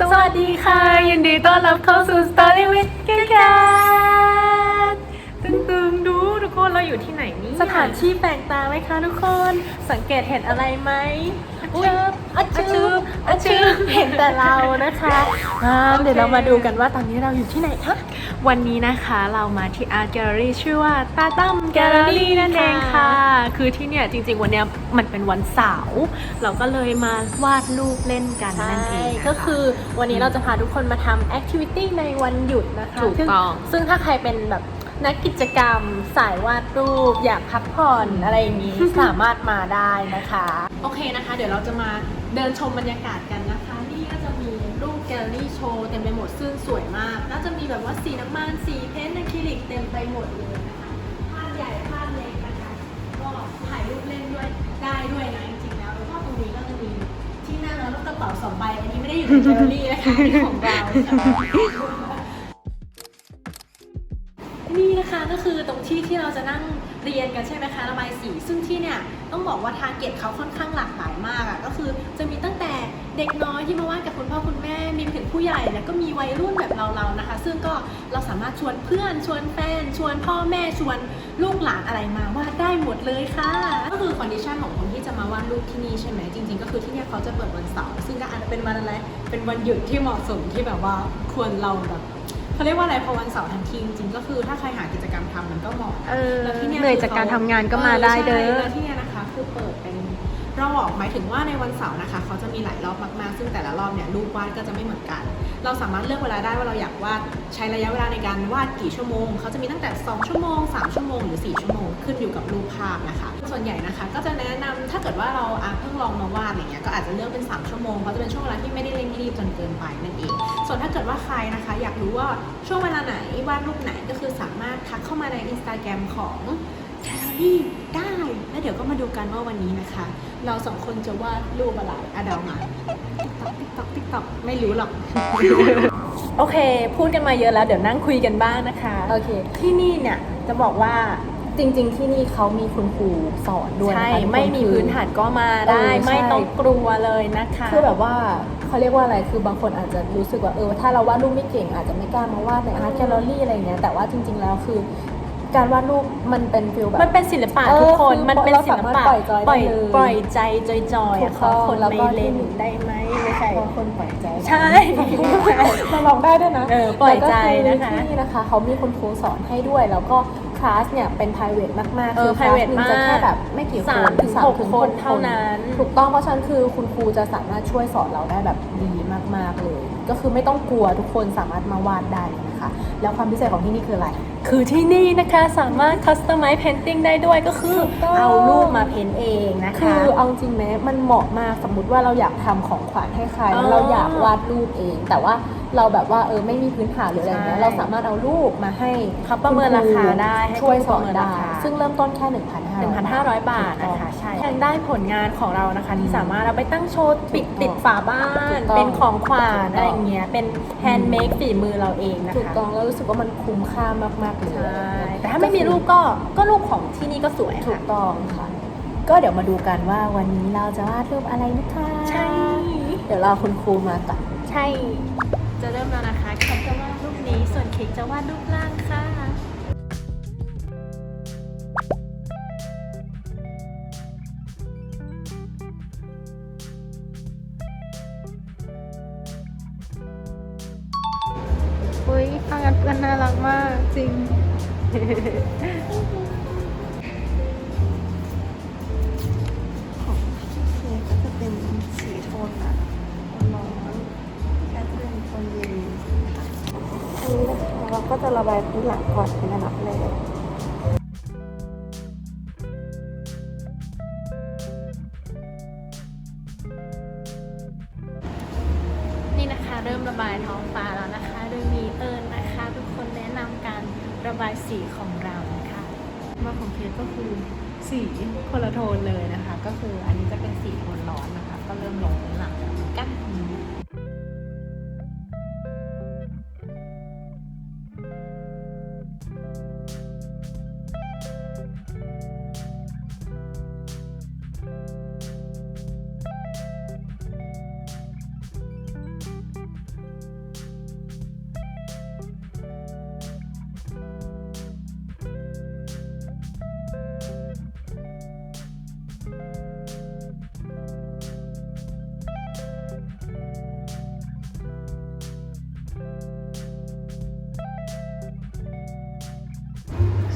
สวัสดีค่ะ ยินดีต้อนรับเข้าสู่ Story with g a g a t ตึงตึงๆดู ทุกคนเราอยู่ที่ไหนนี่สถานที่แปลกตาไหมคะทุกคน สังเกตเห็นอะไรไหม อุ๊ยอะชืบอะชืบเห็นแต่เรานะคะอ่าโอเคเดี๋ยวเรามาดูกันว่าตอนนี้เราอยู่ที่ไหนคะ วันนี้นะคะเรามาที่ Art Gallery ชื่อว่าตาตั้ม Gallery นั่นเองค่ะ คือที่เนี่ยจริงๆวันเนี้ยมันเป็นวันเสาร์เราก็เลยมาวาดรูปเล่นกันใช่นั่นเองนะคะก็คือวันนี้เราจะพาทุกคนมาทำแอคทิวิตี้ในวันหยุดนะคะถูกซึ่ต้อง ซึ่งถ้าใครเป็นแบบนักกิจกรรมสายวาดรูป อยากพักผ่อนอะไรอย่างนี้ สามารถมาได้นะคะ โอเคนะคะ เดี๋ยวเราจะมาเดินชมบรรยากาศกันนะคะ นี่ก็จะมีรูปแกลเลอรี่โชว์เต็มไปหมดซึ่งสวยมากน่าจะมีแบบว่าสีน้ำมันสีเพ้นท์อะคริลิกเต็มไปหมดเลยนะคะภาพใหญ่ภาพเล็กนะคะก็ถ่ายรูปเล่นด้วยได้ด้วยนะจริงๆแล้วแล้วก็ตรงนี้ก็จะมีที่นั่งแล้วก็กระเป๋าสองใบอันนี้ไม่ได้อยู่ในแกลเลอรี่นะคะอันนี่ของเรานี่นะคะก็คือตรงที่ที่เราจะนั่งเรียนกันใช่ไหมคะระบายสีซึ่งที่น ต้องบอกว่าทาร์เก็ตเขาค่อนข้างหลากหลายมากอะ่ะก็คือจะมีตั้งแต่เด็กน้อยที่มาวาดกับคุณพ่อคุณแม่มีไปถึงผู้ใหญ่แล้วก็มีวัยรุ่นแบบเราๆนะคะ ซึ่งก็เราสามารถชวนเพื่อนชวนแฟนชวนพ่อแม่ชวนลูกหลานอะไรมาวาดได้หมดเลยค่ะ ก็คือคอนดิชันของคนที่จะมาวาดรูปที่นี่ใช่ไหมจริง ๆ ก็คือที่เนี่ยเขาจะเปิดวันเสาร์ซึ่งก็อาจจะเป็นวันอะไรเป็นวันหยุดที่เหมาะสมที่แบบว่าควรเราแบบ เขาเรียกว่าอะไรพอวันเสาร์ทั้งทีจริงๆก็คือถ้าใครหากิจกรรมทำมันก็เหมาะเออแล้วที่เหนื่อยจากการทำงานก็มาได้เด้อ ใช่แล้วที่เนี่ยนะคะคือเปิดเป็น รอบหมายถึงว่าในวันเสาร์นะคะเขาจะมีหลายรอบมากๆ ซึ่งแต่ละรอบเนี่ยรูปวาดก็จะไม่เหมือนกัน เราสามารถเลือกเวลาได้ว่าเราอยากวาดใช้ระยะเวลาในการวาดกี่ชั่วโมงเขาจะมีตั้งแต่ 2 ชั่วโมง 3 ชั่วโมงหรือ 4 ชั่วโมงขึ้นอยู่กับรูปภาพนะคะ ส่วนใหญ่นะคะ ก็จะแนะนำถ้าเกิดว่าเราเพิ่งลองมาวาดอย่างเงี้ยก็อาจจะเลือกเป็น 3 ชั่วโมงเพราะจะเป็นช่วงเวลาที่ไม่ได้เร่งรีบจนเกินไปนั่นเอง ส่วนถ้าเกิดว่าใครนะคะ อยากรู้ว่าช่วงเวลาไหนวาดรูปไหนก็คือสามารถทักเข้ามาใน Instagram ของ แคลอรี่ได้ แล้วเดี๋ยวก็มาดูกันว่าวันนี้นะคะ เราสองคนจะวาดรูปอะไรอะเดามาติ๊กต๊อกติ๊กต๊อกติ๊กต๊อกไม่รู้หรอก โอเค พูดกันมาเยอะแล้ว เดี๋ยวนั่งคุยกันบ้างนะคะ โอเค ที่นี่เนี่ยจะบอกว่าจริง ๆ ที่นี่เขามีคุณครูสอนด้วยนะคะใช่ ทุกคนไม่มีคือ พื้นฐานก็มาได้ เออใช่ ไม่ต้องกลัวเลยนะคะ คือแบบว่าเขาเรียกว่าอะไร คือบางคนอาจจะรู้สึกว่าเออถ้าเราวาดรูปไม่เก่งอาจจะไม่กล้ามาวาดในอาร์ตแกลเลอรี่อะไรเงี้ย แต่ว่าจริงๆแล้วคือ การวาดรูปมันเป็นฟิลแบบ มันเป็นศิลปะเออทุกคนคือมันเป็นเราศิลสามารถปะปล่อยจอยได้ปล่อยเลยปล่อยใจจอยๆถูอะกเขาต้องคนแล้วก็ไม่เล่นที่ได้ไหมไม่ใช่เพราะคนปล่อยใจใช่เราลองได้ด้วยนะเออปล่อยใจแล้วก็นะคะที่นี่นะคะ เขามีคุณครูสอนให้ด้วย แล้วก็คลาสเนี่ยเป็น private มากๆเออคลาส private หนึ่งจะมากแค่แบบไม่กี่คนสามถึงสามหกถึงคนหกเท่านั้นถูกต้องเพราะฉะนั้นคือคุณครูจะสามารถช่วยสอนเราได้แบบดีมากๆเลย ก็คือไม่ต้องกลัวทุกคนสามารถมาวาดได้นะคะ แล้วความพิเศษของที่นี่คืออะไร คือที่นี่นะคะสามารถ customize painting ได้ด้วยก็คือถูกต้องเอารูปมาเพ้นเองนะคะ คือเอาจริงไหมมันเหมาะมากสมมุติว่าเราอยากทำของขวัญให้ใครอ๋อเราอยากวาดรูปเอง แต่ว่าเราแบบว่าเออไม่มีพื้นฐานหรืออะไรเงี้ยใช่เราสามารถเอารูปมาให้เขาประเมินราคาได้ให้ช่วยสอนประเมินได้ราคาซึ่งเริ่มต้นแค่1,500 1,500 บาทนะคะใช่ยังได้ผลงานของเรานะคะที่สามารถเอาไปตั้งโชว์ปิดติดฝาบ้าน เป็นของขวัญอะไรอย่างเงี้ยเป็นแฮนด์เมดฝีมือเราเองนะคะถูกต้องแล้วรู้สึกว่ามันคุ้มค่ามากๆเลยใช่ แต่ถ้าไม่มีรูปก็ก็รูปของที่นี่ก็สวยถูค่ะกต้องค่ะ ก็เดี๋ยวมาดูกันว่าวันนี้เราจะวาดรูปอะไรนะคะใช่ เดี๋ยวรอคุณครูมาก่อน ใช่ จะเริ่มแล้วนะคะแคทจะวาดรูปนี้ ส่วนเค้กจะวาดรูปล่างค่ะ กันเปื้อนน่ารักมากจริง ของเคก็จะเป็นสีโทนแบบร้อนแค่จะเป็นโทนเย็นอันนี้นะคะเราก็จะระบายพื้นหลังก่อนเป็นอันดับแรก ของเคสก็คือสีคนละโทนเลยนะคะ ก็คืออันนี้จะเป็นสีโทนร้อนนะคะ ก็เริ่มลงพื้นหลังแล้วเหมือนกัน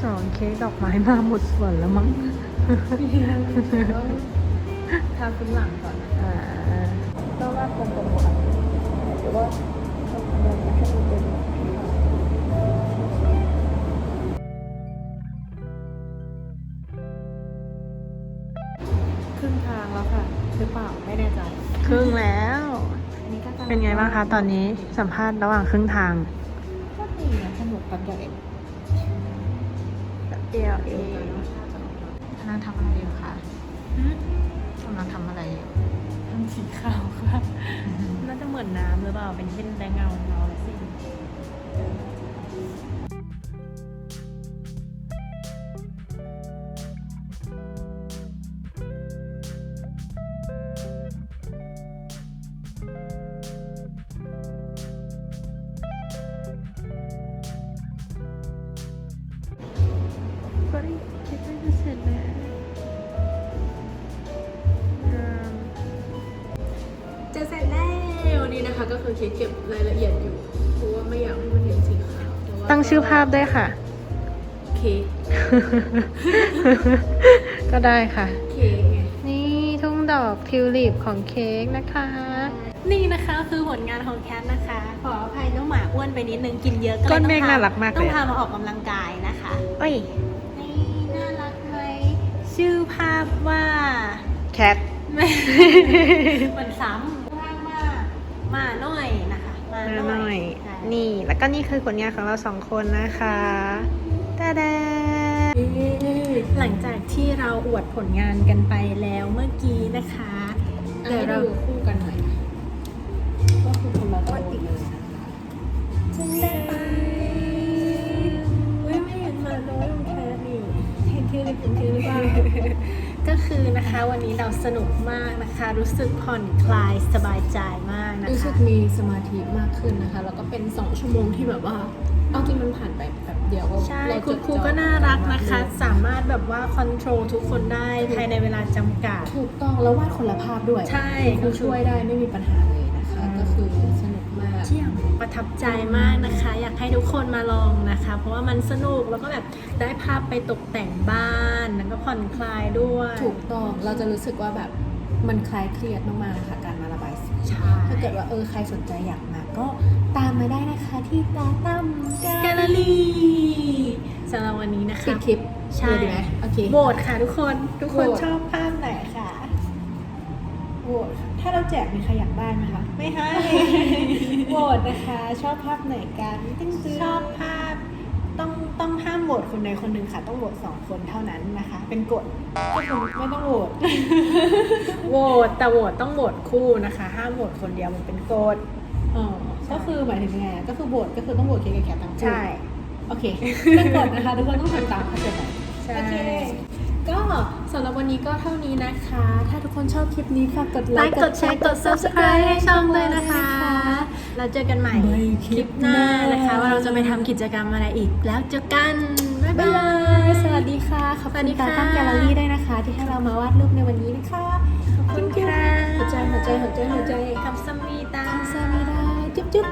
สองเค้กดอกไม้มาหมดส่วนแล้วมั้งทาพื้นหลังก่อนอ่าก็ว่าคนจะหมดหรือว่าต้องทำอะไรให้มันเป็นครึ่งทางแล้วค่ะหรือเปล่าไม่แน่ใจครึ่งแล้วอันนี้ก็จะเป็นไงบ้างคะตอนนี้สัมภาษณ์ระหว่างครึ่งทางก็ดีนะสนุกกับใหญ่ เดียวเองกำลังทำอะไรอยู่คะกำลังทำอะไรอยู่ทำสีขาวค่ะ น่าจะเหมือนน้ำหรือเปล่า เป็นเช่นแดงเงาเงาสิ ก็ได้คิดว่าจะเสร็จแล้วอืมจะเสร็จแล้วนี่นะคะ ก็คือเค้กเก็บรายละเอียดอยู่เพราะว่าไม่อยากให้มันเห็นสีขาวแต่ว่าตั้งชื่อภาพด้วยค่ะ เค้กก็ได้ค่ะ เค้กไงนี่ทุ่งดอกทิวลิปของเค้กนะคะ นี่นะคะคือผลงานของแคทนะคะ ขออภัยน้องหมาอ้วนไปนิดนึงกินเยอะก็เลยก้อนเมฆต้องพน่ารักมากเลยต้องพามาออกกำลังกายนะคะเอ้ยนี่น่ารักไหม ชื่อภาพว่าแคท ไม่มันซ้ำภาพว่ามาหน่อยนะคะมามาหหน่น่ออยยใช่นี่ แล้วก็นี่คือผลงานของเราสองคนนะคะตาดา หลังจากที่เราอวดผลงานกันไปแล้วเมื่อกี้นะคะ เดี๋ยวเราดูคู่กันหน่อยนะก็คือคนละตัวเลยนะคะจะได้ไปเเห็นคือหรือเห็นคือหรือเปล่าก็คือนะคะวันนี้เราสนุกมากนะคะ รู้สึกผ่อนคลายสบายใจมากนะรู้สึคะกมีสมาธิมากขึ้นนะคะ แล้วก็เป็น 2 ชั่วโมงที่แบบว่าเอาจริงมันผ่านไปแบบเดียวใช่เราจคุณดครูจ่อก็น่ารักนะคะมากเลยสามารถแบบว่าคอนโทรลทุกคนได้ภายในเวลาจำกัด ถูกต้องแล้ววาดคนละภาพด้วย ใช่ครูช่วยได้ไม่มีปัญหาเลยนะคะอืมก็คือสนุกมากเที่ยงประทับใจมากนะคะอยากให้ ทุกคนมาลองนะคะ เพราะว่ามันสนุกแล้วก็แบบได้ภาพไปตกแต่งบ้านแล้วก็ผ่อนคลายด้วยถูกต้องเราจะรู้สึกว่าแบบมันคลายเครียดมากๆค่ะการมาระบายสีใช่ถ้าเกิดว่าเออใครสนใจอยากมาก็ตามมาได้นะคะที่ตาตั้มแกลเลอรี่สำหรับวันนี้นะคะปิดคลิปใช่เลยดีไหมโอเคโหวตค่ะทุกคนทุกคนโหวตชอบภาพไหนคะโหวตถ้าเราแจกมีใครอยากได้ไหมคะ ไม่ให้โหวตนะคะ ชอบภาพไหนกันติ้งๆชอบภาพ ต้องต้องห้ามโหวตคนใดคนหนึ่งค่ะ ต้องโหวตสองคนเท่านั้นนะคะ เป็นกฎก็คือไม่ต้องโหวตโหวตแต่โหวตต้องโหวตคู่นะคะ ห้ามโหวตคนเดียวมันเป็นกฎอ๋อก็คือหมายถึงยังไงก็คือโหวตก็คือต้องโหวตเค้กกับแคททั้งคู่ใช่โอเคเป็นกฎนะคะทุกคนต้องทำตามเข้าใจไหมใช่โอเค ก็สำหรับวันนี้ก็เท่านี้นะคะ ถ้าทุกคนชอบคลิปนี้ฝากกดไลไลค์ค์ กดแชร์ กด subscribe ให้ช่องเลยนะคะ เราเจอกันใหม่ในคคลิลิปปหหน้าน้านะคะ ว่าเราจะไปทำกิจกรรมอะไรอีก แล้วเจอกัน บ๊ายบ๊ายบาบายยสวัสดีค่ะ ขอบสวัคุสณดีตาค่ะตั้งแกลเลอรี่ด้วยนะคะ ที่ให้เรามาวาดรูปในวันนี้นะคะ ขอบคุณค่ะหัวใจหัวใจหัวใจหัวใจกับสมีตาคำซามิดาจุ๊บจุ๊บ